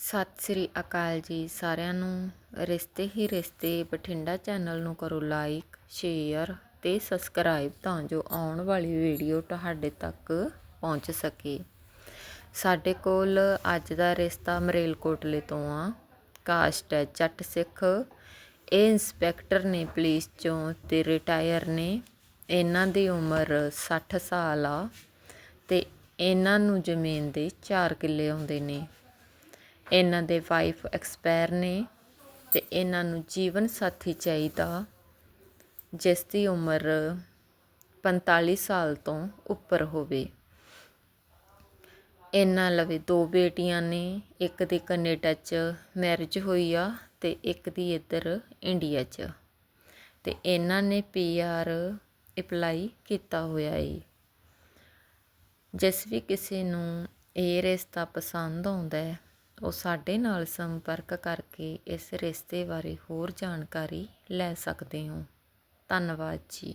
ਸਤਿ ਸ੍ਰੀ ਅਕਾਲ ਜੀ ਸਾਰਿਆਂ ਨੂੰ। ਰਿਸ਼ਤੇ ਹੀ ਰਿਸ਼ਤੇ, ਬਠਿੰਡਾ ਚੈਨਲ ਨੂੰ ਕਰੋ ਲਾਈਕ, ਸ਼ੇਅਰ ਤੇ ਸਬਸਕ੍ਰਾਈਬ ਤਾਂ ਜੋ ਆਉਣ ਵਾਲੀ ਵੀਡੀਓ ਤੁਹਾਡੇ ਤੱਕ ਪਹੁੰਚ ਸਕੇ। ਸਾਡੇ ਕੋਲ ਅੱਜ ਦਾ ਰਿਸ਼ਤਾ ਮਰੇਲਕੋਟਲੇ ਤੋਂ ਆ। ਕਾਸਟ ਹੈ ਜੱਟ ਸਿੱਖ। ਇਹ ਇੰਸਪੈਕਟਰ ਨੇ ਪੁਲਿਸ ਚੋਂ ਤੇ ਰਿਟਾਇਰ ਨੇ। ਇਹਨਾਂ ਦੀ ਉਮਰ 60 ਸਾਲ ਆ ਤੇ ਇਹਨਾਂ ਨੂੰ ਜ਼ਮੀਨ ਦੇ 4 ਕਿੱਲੇ ਆਉਂਦੇ ਨੇ। ਇਹਨਾਂ ਦੇ ਵਾਈਫ ਐਕਸਪਾਇਰ ਨੇ ਅਤੇ ਇਹਨਾਂ ਨੂੰ ਜੀਵਨ ਸਾਥੀ ਚਾਹੀਦਾ, ਜਿਸ ਦੀ ਉਮਰ 45 ਸਾਲ ਤੋਂ ਉੱਪਰ ਹੋਵੇ। ਇਹਨਾਂ ਲਵੇ ਦੋ ਬੇਟੀਆਂ ਨੇ, ਇੱਕ ਦੀ ਕੈਨੇਡਾ 'ਚ ਮੈਰਿਜ ਹੋਈ ਆ ਅਤੇ ਇੱਕ ਦੀ ਇੱਧਰ ਇੰਡੀਆ 'ਚ। ਅਤੇ ਇਹਨਾਂ ਨੇ ਪੀਆਰ ਅਪਲਾਈ ਕੀਤਾ ਹੋਇਆ ਏ। ਜਿਸ ਵੀ ਕਿਸੇ ਨੂੰ ਇਹ ਰਿਸ਼ਤਾ ਪਸੰਦ ਆਉਂਦਾ ਹੈ ਉਹ ਸਾਡੇ ਨਾਲ ਸੰਪਰਕ ਕਰਕੇ ਇਸ ਰਿਸ਼ਤੇ ਬਾਰੇ ਹੋਰ ਜਾਣਕਾਰੀ ਲੈ ਸਕਦੇ ਹੋ। ਧੰਨਵਾਦ ਜੀ।